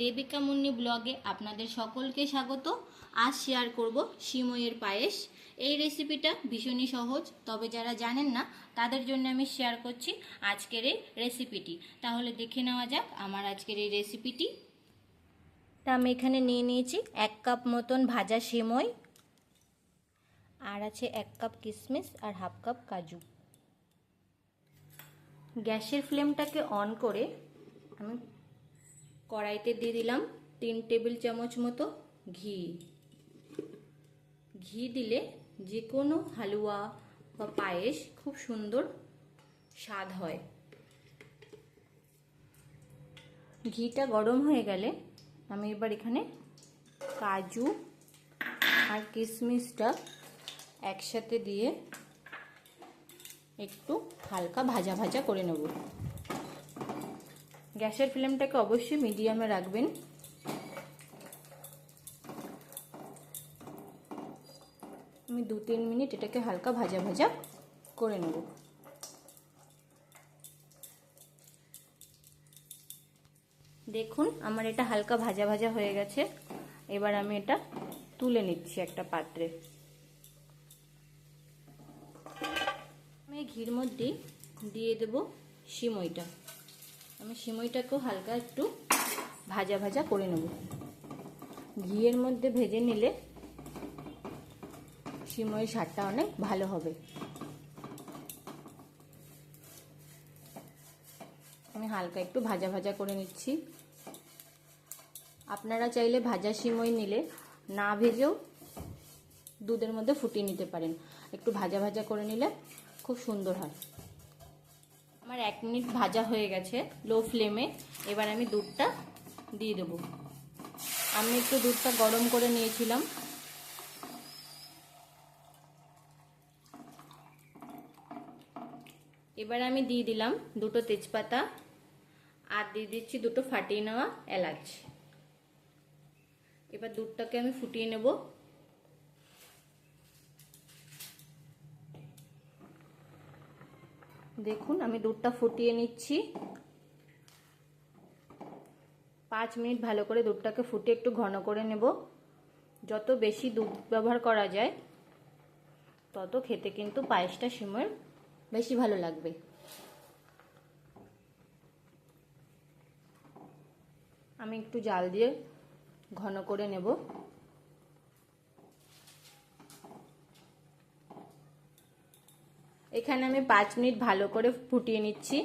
দেবিকা মুন্নি ব্লগে আপনাদের সকলকে স্বাগত। আজ শেয়ার করব সিমইয়ের পায়েস। এই রেসিপিটা ভীষণই সহজ, তবে যারা জানেন না, তাদের জন্য আমি শেয়ার করছি আজকের এই রেসিপিটি তাহলে দেখে নেওয়া যাক আমার আজকের এই রেসিপিটি তা আমি এখানে নিয়ে নিয়েছি এক কাপ মতন ভাজা সিমই, আর আছে এক কাপ কিশমিশ আর হাফ কাপ কাজু। গ্যাসের ফ্লেমটাকে অন করে আমি কড়াইতে দিয়ে দিলাম তিন টেবিল চামচ মতো ঘি। ঘি দিলে যে কোনো হালুয়া বা পায়েস খুব সুন্দর স্বাদ হয়। ঘিটা গরম হয়ে গেলে আমি এবার এখানে কাজু আর কিশমিশটা একসাথে দিয়ে একটু হালকা ভাজা ভাজা করে নেব। গ্যাসের ফ্লেমটাকে অবশ্যই মিডিয়ামে রাখবেন। আমি দু তিন মিনিট এটাকে হালকা ভাজা ভাজা করে নেব। দেখুন, আমার এটা হালকা ভাজা ভাজা হয়ে গেছে। এবার আমি এটা তুলে নিচ্ছি একটা পাত্রে। আমি ঘির মধ্যেই দিয়ে দেব সিমইটা আমি সিমইটাকেও হালকা একটু ভাজা ভাজা করে নেব। ঘিয়ের মধ্যে ভেজে নিলে সিমইয়ের স্বাদটা অনেক ভালো হবে। আমি হালকা একটু ভাজা ভাজা করে নিচ্ছি। আপনারা চাইলে ভাজা সিমই নিলে না ভেজেও দুধের মধ্যে ফুটিয়ে নিতে পারেন। একটু ভাজা ভাজা করে নিলে খুব সুন্দর হয়। আমার এক মিনিট ভাজা হয়ে গেছে লো ফ্লেমে এবার আমি দুধটা দিয়ে দেব। আমি একটু দুধটা গরম করে নিয়েছিলাম। এবার আমি দিয়ে দিলাম দুটো তেজপাতা আর দিয়ে দিচ্ছি দুটো ফাটিয়ে নেওয়া এলাচ। এবার দুধটাকে আমি ফুটিয়ে নেব। দেখুন, আমি দুধটা ফুটিয়ে নিচ্ছি। পাঁচ মিনিট ভালো করে দুধটাকে ফুটিয়ে একটু ঘন করে নেব। যত বেশি দুধ ব্যবহার করা যায়, তত খেতে কিন্তু পায়েসটা সিময়ের বেশি ভালো লাগবে। আমি একটু জাল দিয়ে ঘন করে নেব। এখানে আমি পাঁচ মিনিট ভালো করে ফুটিয়ে নিচ্ছি।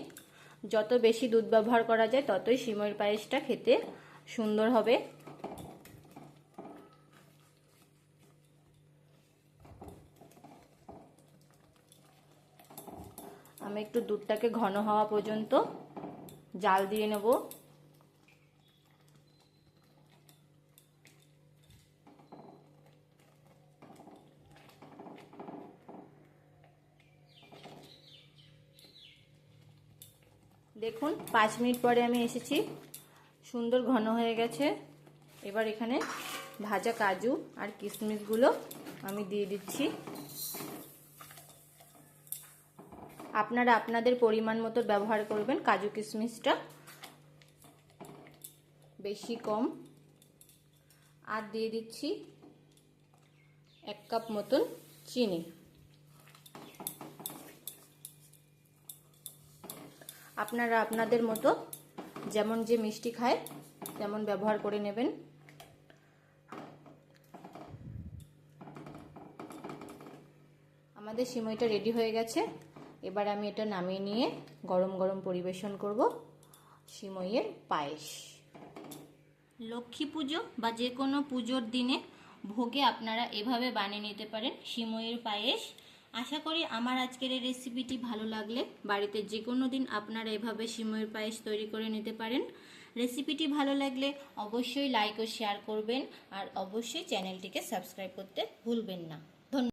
যত বেশি দুধ ব্যবহার করা যায়, ততই সিমইয়ের পায়েসটা খেতে সুন্দর হবে। আমি একটু দুধটাকে ঘন হওয়া পর্যন্ত জাল দিয়ে নেব। দেখুন, পাঁচ মিনিট পরে আমি এসেছি। সুন্দর ঘন হয়ে গেছে। এবার এখানে ভাজা কাজু আর কিশমিশগুলো আমি দিয়ে দিচ্ছি। আপনারা আপনাদের পরিমাণ মতো ব্যবহার করবেন কাজু কিশমিশটা। বেশি কম। আর দিয়ে দিচ্ছি এক কাপ মতন চিনি। আপনারা আপনাদের মতো যেমন যে মিষ্টি খায়, তেমন ব্যবহার করে নেবেন। আমাদের সিমইটা রেডি হয়ে গেছে। এবার আমি এটা নামিয়ে নিয়ে গরম গরম পরিবেশন করব সিমইয়ের পায়েস। লক্ষ্মী পুজো বা যে কোনো পুজোর দিনে ভোগে আপনারা এভাবে বানিয়ে নিতে পারেন সিমইয়ের পায়েস। আশা করি আমার আজকের এই রেসিপিটি ভালো লাগলে বাড়িতে যে কোনো দিন আপনারা এভাবে সিমের পায়েস তৈরি করে নিতে পারেন। রেসিপিটি ভালো লাগলে অবশ্যই লাইক ও শেয়ার করবেন আর অবশ্যই চ্যানেলটিকে সাবস্ক্রাইব করতে ভুলবেন না।